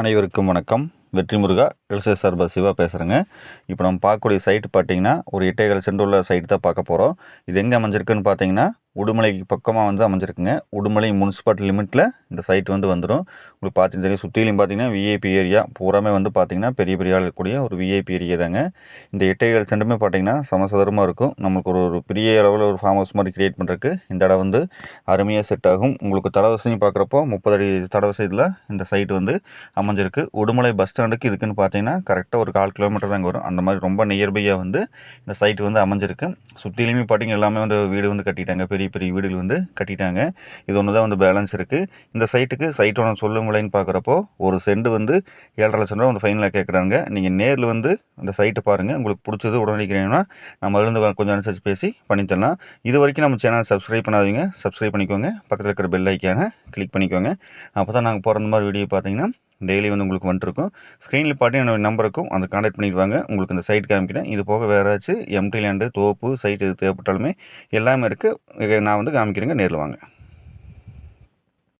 அனைவருக்கும் வணக்கம். வெற்றி முருகா எல்சேஸ் சார்பா சிவா பேசுகிறேங்க இப்போ நம்ம பார்க்கக்கூடிய சைட்டு பார்த்தீங்கன்னா ஒரு எட்டைகள் சென்றுள்ள உள்ள சைட்டு தான் பார்க்க போகிறோம் இது எங்கே அமைஞ்சிருக்குன்னு பார்த்தீங்கன்னா உடுமலைக்கு பக்கமாக வந்து அமைஞ்சிருக்குங்க. உடுமலை முனிசிபாலிட்டி லிமிட்டில் இந்த சைட் வந்து வந்துடும் உங்களுக்கு பார்த்தீங்கன்னா தெரியும். சுற்றிலையும் பார்த்தீங்கன்னா விஐபி ஏரியா பூராமே வந்து பார்த்தீங்கன்னா பெரிய பெரிய ஆள் இருக்கக்கூடிய ஒரு விஐபி ஏரியா தாங்க. இந்த எட்டைகள் சென்றுமே பார்த்தீங்கன்னா சமசதரமாக இருக்கும். நமக்கு ஒரு ஒரு பெரிய அளவில் ஒரு ஃபார்ம் ஹவுஸ் மாதிரி கிரியேட் பண்ணுறதுக்கு இந்த இடம் வந்து அருமையாக செட் ஆகும். உங்களுக்கு தடவசையும் பார்க்குறப்போ முப்பது அடி தடவசதியில் இந்த சைட் வந்து அமைஞ்சிருக்கு. உடுமலை பஸ் ஸ்டாண்டுக்கு இதுக்குன்னு பார்த்தீங்கன்னா கரெக்டாக ஒரு கால் கிலோமீட்டர் தாங்க வரும். அந்த மாதிரி ரொம்ப நியர்பையாக வந்து இந்த சைட் வந்து அமைஞ்சிருக்கு. சுற்றிலையுமே பார்த்தீங்கன்னா எல்லாமே வந்து வீடு வந்து கட்டிட்டாங்க. பெரிய பெரிய வீடுகள் வந்து கட்டிட்டாங்க. இது ஒன்று தான் வந்து பேலன்ஸ் இருக்குது இந்த சைட்டுக்கு சைட்டோட சொல்லும் விலைன்னு பார்க்குறப்போ ஒரு செண்டு வந்து ஏழரை லட்சம் ரூபா வந்து ஃபைனலாக கேட்குறாங்க. நீங்கள் நேரில் வந்து இந்த சைட்டை பாருங்கள் உங்களுக்கு பிடிச்சது உடனடிக்கிறீங்கன்னா நம்ம இருந்து கொஞ்சம் அனுசரித்து பேசி பண்ணித்தரலாம் இது வரைக்கும் நம்ம சேனல் சப்ஸ்கிரைப் பண்ணாதீங்க. சப்ஸ்கிரைப் பண்ணிக்கோங்க. பக்கத்தில் இருக்கிற பெல் ஐக்கானை கிளிக் பண்ணிக்கோங்க. அப்போ தான் நாங்கள் போகிற மாதிரி வீடியோ பார்த்தீங்கன்னா டெய்லி வந்து உங்களுக்கு வந்துட்டுருக்கும் ஸ்க்ரீனில் பாட்டி என்னோட நம்பருக்கும் அந்த அதை காண்டாக்ட் உங்களுக்கு இந்த சைட் காமிக்கிறேன். இது போக வேறு ஏதாச்சும் எம்டி லேண்டு தோப்பு சைட் தேவைப்பட்டாலுமே எல்லாமே இருக்குது நான் வந்து காமிக்கிறேங்க. நேரில் வாங்க.